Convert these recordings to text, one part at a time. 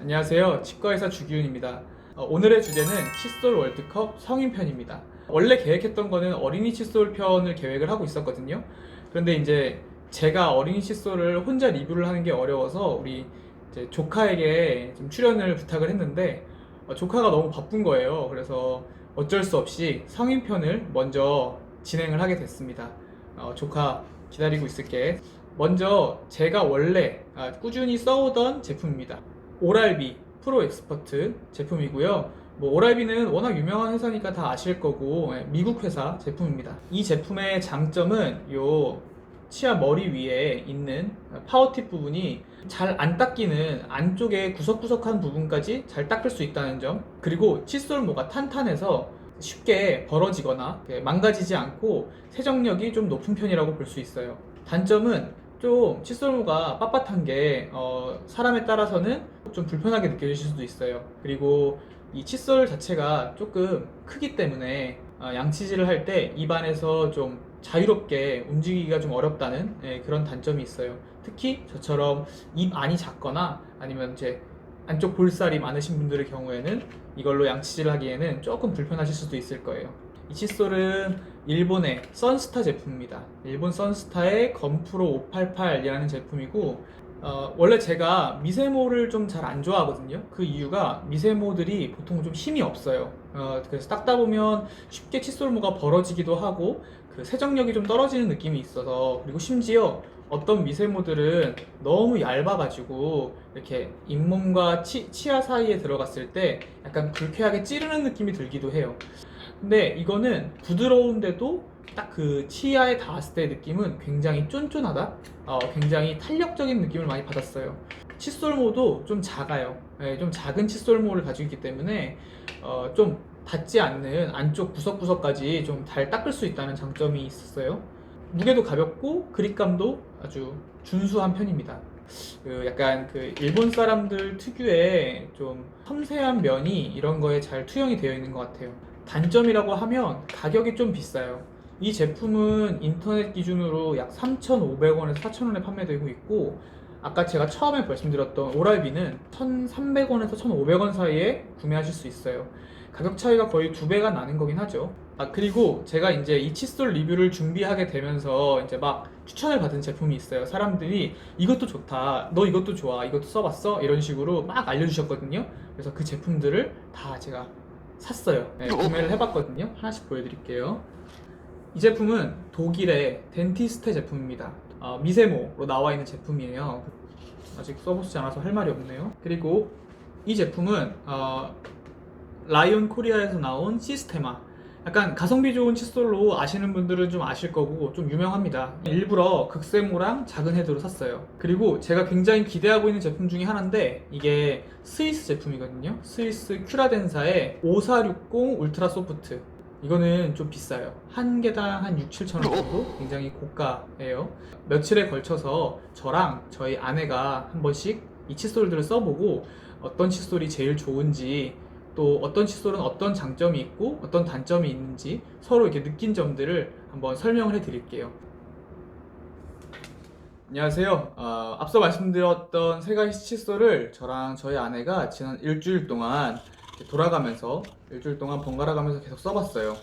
안녕하세요. 치과의사 주기훈입니다. 어, 오늘의 주제는 칫솔 월드컵 성인 편입니다. 원래 계획했던 거는 어린이 칫솔 편을 계획을 하고 있었거든요. 그런데 이제 제가 어린이 칫솔을 혼자 리뷰를 하는 게 어려워서 우리 조카에게 좀 출연을 부탁을 했는데 어, 조카가 너무 바쁜 거예요. 그래서 어쩔 수 없이 성인 편을 먼저 진행을 하게 됐습니다. 어, 조카 기다리고 있을게. 먼저 제가 원래 아, 꾸준히 써오던 제품입니다. 오랄비 프로 엑스퍼트 제품이고요. 뭐 오랄비는 워낙 유명한 회사니까 다 아실 거고 예, 미국 회사 제품입니다. 이 제품의 장점은 요 치아 머리 위에 있는 파워팁 부분이 잘 안 닦이는 안쪽에 구석구석한 부분까지 잘 닦을 수 있다는 점 그리고 칫솔모가 탄탄해서 쉽게 벌어지거나 망가지지 않고 세정력이 좀 높은 편이라고 볼 수 있어요. 단점은 좀 칫솔모가 빳빳한 게 어, 사람에 따라서는 좀 불편하게 느껴질 수도 있어요. 그리고 이 칫솔 자체가 조금 크기 때문에 어, 양치질을 할 때 입안에서 좀 자유롭게 움직이기가 좀 어렵다는 예, 그런 단점이 있어요. 특히 저처럼 입 안이 작거나 아니면 이제 안쪽 볼살이 많으신 분들의 경우에는 이걸로 양치질을 하기에는 조금 불편하실 수도 있을 거예요. 이 칫솔은 일본의 선스타 제품입니다. 일본 선스타의 건프로 588이라는 제품이고 어, 원래 제가 미세모를 좀 잘 안 좋아하거든요. 그 이유가 미세모들이 보통 좀 힘이 없어요. 어, 그래서 닦다 보면 쉽게 칫솔모가 벌어지기도 하고 그 세정력이 좀 떨어지는 느낌이 있어서 그리고 심지어 어떤 미세모들은 너무 얇아가지고 이렇게 잇몸과 치, 치아 사이에 들어갔을 때 약간 불쾌하게 찌르는 느낌이 들기도 해요. 근데 이거는 부드러운데도 딱 그 치아에 닿았을 때 느낌은 굉장히 쫀쫀하다? 어, 굉장히 탄력적인 느낌을 많이 받았어요. 칫솔모도 좀 작아요. 예, 좀 작은 칫솔모를 가지고 있기 때문에 어, 좀 닿지 않는 안쪽 구석구석까지 좀 잘 닦을 수 있다는 장점이 있었어요. 무게도 가볍고 그립감도 아주 준수한 편입니다. 그 약간 그 일본 사람들 특유의 좀 섬세한 면이 이런 거에 잘 투영이 되어 있는 것 같아요. 단점이라고 하면 가격이 좀 비싸요. 이 제품은 인터넷 기준으로 약 3,500원에서 4,000원에 판매되고 있고 아까 제가 처음에 말씀드렸던 오랄비는 1,300원에서 1,500원 사이에 구매하실 수 있어요. 가격 차이가 거의 두 배가 나는 거긴 하죠. 아 그리고 제가 이제 이 칫솔 리뷰를 준비하게 되면서 이제 막 추천을 받은 제품이 있어요. 사람들이 이것도 좋다, 너 이것도 좋아, 이것도 써봤어 이런 식으로 막 알려주셨거든요. 그래서 그 제품들을 다 제가 샀어요. 네, 구매를 해봤거든요. 하나씩 보여드릴게요. 이 제품은 독일의 덴티스테 제품입니다. 어, 미세모로 나와 있는 제품이에요. 아직 써보지 않아서 할 말이 없네요. 그리고 이 제품은 어, 라이온 코리아에서 나온 시스테마. 약간 가성비 좋은 칫솔로 아시는 분들은 좀 아실 거고 좀 유명합니다. 일부러 극세모랑 작은 헤드로 샀어요. 그리고 제가 굉장히 기대하고 있는 제품 중에 하나인데 이게 스위스 제품이거든요. 스위스 큐라덴사의 5460 울트라 소프트. 이거는 좀 비싸요. 한 개당 한 6, 7천 원 정도? 굉장히 고가예요. 며칠에 걸쳐서 저랑 저희 아내가 한 번씩 이 칫솔들을 써보고 어떤 칫솔이 제일 좋은지 또 어떤 칫솔은 어떤 장점이 있고 어떤 단점이 있는지 서로 이렇게 느낀 점들을 한번 설명을 해 드릴게요. 안녕하세요. 어, 앞서 말씀드렸던 세 가지 칫솔을 저랑 저희 아내가 지난 일주일 동안 돌아가면서 일주일 동안 번갈아 가면서 계속 써봤어요.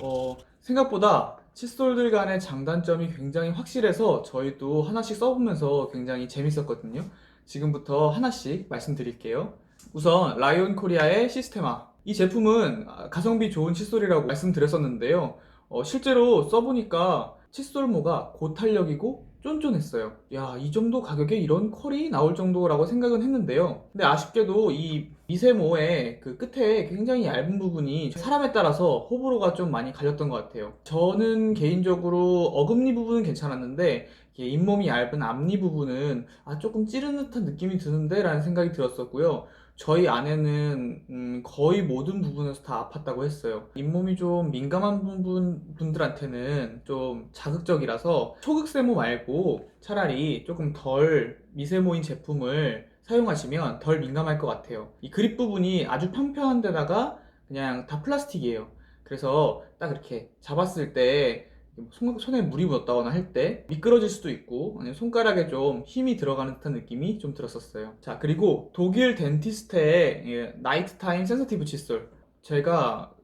어, 생각보다 칫솔들 간의 장단점이 굉장히 확실해서 저희도 하나씩 써보면서 굉장히 재밌었거든요. 지금부터 하나씩 말씀드릴게요. 우선 라이온 코리아의 시스테마. 이 제품은 가성비 좋은 칫솔이라고 말씀드렸었는데요. 어, 실제로 써보니까 칫솔모가 고탄력이고 쫀쫀했어요. 야, 이 정도 가격에 이런 컬이 나올 정도라고 생각은 했는데요. 근데 아쉽게도 이 미세모의 그 끝에 굉장히 얇은 부분이 사람에 따라서 호불호가 좀 많이 갈렸던 것 같아요. 저는 개인적으로 어금니 부분은 괜찮았는데 잇몸이 얇은 앞니 부분은 아, 조금 찌르는 듯한 느낌이 드는데 라는 생각이 들었었고요. 저희 아내는 음, 거의 모든 부분에서 다 아팠다고 했어요. 잇몸이 좀 민감한 부분 분들한테는 좀 자극적이라서 초극세모 말고 차라리 조금 덜 미세모인 제품을 사용하시면 덜 민감할 것 같아요. 이 그립 부분이 아주 평평한 데다가 그냥 다 플라스틱이에요. 그래서 딱 이렇게 잡았을 때 손, 손에 물이 묻었다거나 할 때 미끄러질 수도 있고 아니면 손가락에 좀 힘이 들어가는 듯한 느낌이 좀 들었었어요. 자 그리고 독일 덴티스트의 예, 나이트 타임 센서티브 칫솔 제가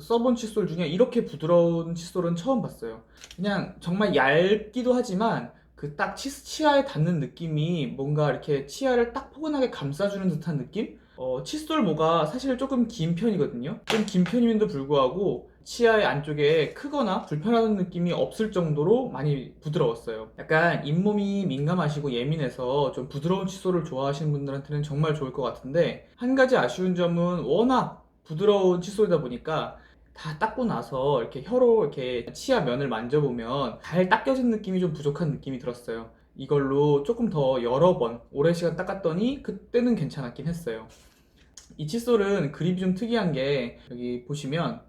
써본 칫솔 중에 이렇게 부드러운 칫솔은 처음 봤어요. 그냥 정말 얇기도 하지만 그 딱 치아에 닿는 느낌이 뭔가 이렇게 치아를 딱 포근하게 감싸주는 듯한 느낌? 어, 칫솔 모가 사실 조금 긴 편이거든요. 좀 긴 편임에도 불구하고 치아의 안쪽에 크거나 불편한 느낌이 없을 정도로 많이 부드러웠어요. 약간 잇몸이 민감하시고 예민해서 좀 부드러운 칫솔을 좋아하시는 분들한테는 정말 좋을 것 같은데 한 가지 아쉬운 점은 워낙 부드러운 칫솔이다 보니까 다 닦고 나서 이렇게 혀로 이렇게 치아 면을 만져보면 잘 닦여진 느낌이 좀 부족한 느낌이 들었어요. 이걸로 조금 더 여러 번 오랜 시간 닦았더니 그때는 괜찮았긴 했어요. 이 칫솔은 그립이 좀 특이한 게 여기 보시면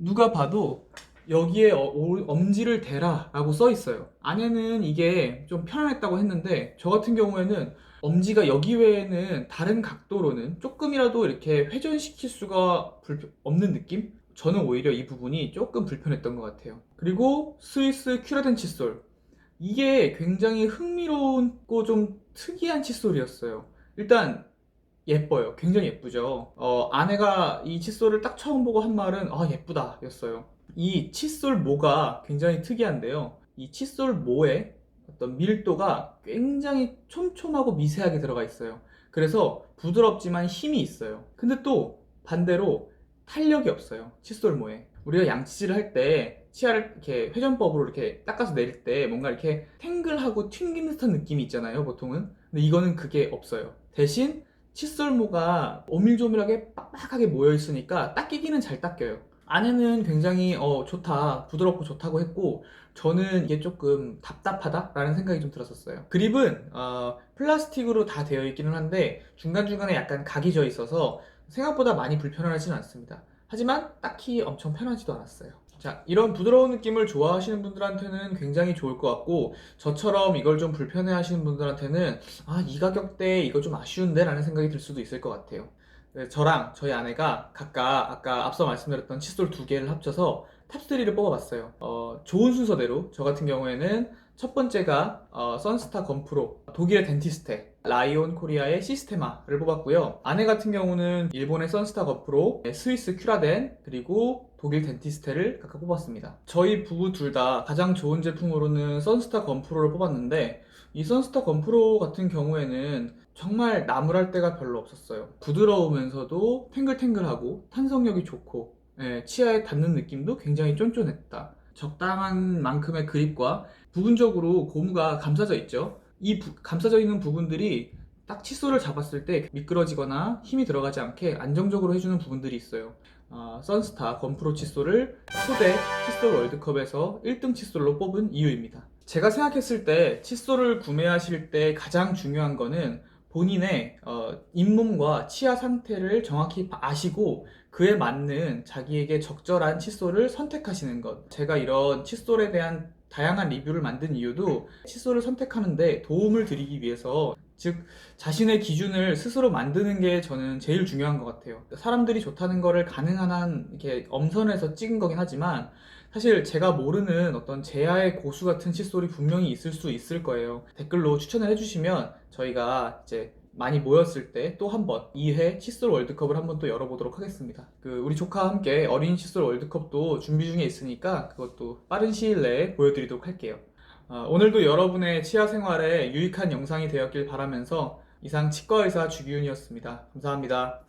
누가 봐도 여기에 어- 오- 엄지를 대라 라고 써 있어요. 안에는 이게 좀 편안했다고 했는데 저 같은 경우에는 엄지가 여기 외에는 다른 각도로는 조금이라도 이렇게 회전시킬 수가 불- 없는 느낌? 저는 오히려 이 부분이 조금 불편했던 것 같아요. 그리고 스위스 큐라덴 칫솔. 이게 굉장히 흥미롭고 좀 특이한 칫솔이었어요. 일단 예뻐요. 굉장히 예쁘죠. 어, 아내가 이 칫솔을 딱 처음 보고 한 말은 아 예쁘다 였어요. 이 칫솔 모가 굉장히 특이한데요. 이 칫솔 모에 어떤 밀도가 굉장히 촘촘하고 미세하게 들어가 있어요. 그래서 부드럽지만 힘이 있어요. 근데 또 반대로 탄력이 없어요. 칫솔 모에. 우리가 양치질을 할때 치아를 이렇게 회전법으로 이렇게 닦아서 내릴 때 뭔가 이렇게 탱글하고 튕기는 듯한 느낌이 있잖아요, 보통은. 근데 이거는 그게 없어요. 대신 칫솔모가 오밀조밀하게 빡빡하게 모여 있으니까 닦이기는 잘 닦여요. 안에는 굉장히 어, 좋다, 부드럽고 좋다고 했고 저는 이게 조금 답답하다라는 생각이 좀 들었었어요. 그립은 어, 플라스틱으로 다 되어 있기는 한데 중간중간에 약간 각이 져 있어서 생각보다 많이 불편하지는 않습니다. 하지만 딱히 엄청 편하지도 않았어요. 자, 이런 부드러운 느낌을 좋아하시는 분들한테는 굉장히 좋을 것 같고, 저처럼 이걸 좀 불편해 하시는 분들한테는, 아, 이 가격대에 이거 좀 아쉬운데? 라는 생각이 들 수도 있을 것 같아요. 네, 저랑 저희 아내가 각각 아까 앞서 말씀드렸던 칫솔 두 개를 합쳐서 탑3를 뽑아봤어요. 어, 좋은 순서대로 저 같은 경우에는 첫 번째가 어, 선스타 건프로 독일의 덴티스테 라이온 코리아의 시스테마를 뽑았고요. 아내 같은 경우는 일본의 선스타 건프로 스위스 큐라덴 그리고 독일 덴티스테를 각각 뽑았습니다. 저희 부부 둘 다 가장 좋은 제품으로는 선스타 건프로를 뽑았는데 이 선스타 건프로 같은 경우에는 정말 나무랄 데가 별로 없었어요. 부드러우면서도 탱글탱글하고 탄성력이 좋고 예, 치아에 닿는 느낌도 굉장히 쫀쫀했다. 적당한 만큼의 그립과 부분적으로 고무가 감싸져 있죠. 이 부- 감싸져 있는 부분들이 딱 칫솔을 잡았을 때 미끄러지거나 힘이 들어가지 않게 안정적으로 해주는 부분들이 있어요. 아, 선스타 건프로 칫솔을 초대 칫솔 월드컵에서 1등 칫솔로 뽑은 이유입니다. 제가 생각했을 때 칫솔을 구매하실 때 가장 중요한 거는 본인의 어, 잇몸과 치아 상태를 정확히 아시고 그에 맞는 자기에게 적절한 칫솔을 선택하시는 것. 제가 이런 칫솔에 대한 다양한 리뷰를 만든 이유도 칫솔을 선택하는데 도움을 드리기 위해서 즉 자신의 기준을 스스로 만드는 게 저는 제일 중요한 것 같아요. 사람들이 좋다는 거를 가능한 한 이렇게 엄선해서 찍은 거긴 하지만 사실 제가 모르는 어떤 제야의 고수 같은 칫솔이 분명히 있을 수 있을 거예요. 댓글로 추천을 해주시면 저희가 이제 많이 모였을 때 또 한 번 2회 칫솔 월드컵을 한번 또 열어보도록 하겠습니다. 그 우리 조카와 함께 어린이 칫솔 월드컵도 준비 중에 있으니까 그것도 빠른 시일 내에 보여드리도록 할게요. 아, 오늘도 여러분의 치아 생활에 유익한 영상이 되었길 바라면서 이상 치과의사 주기훈이었습니다. 감사합니다.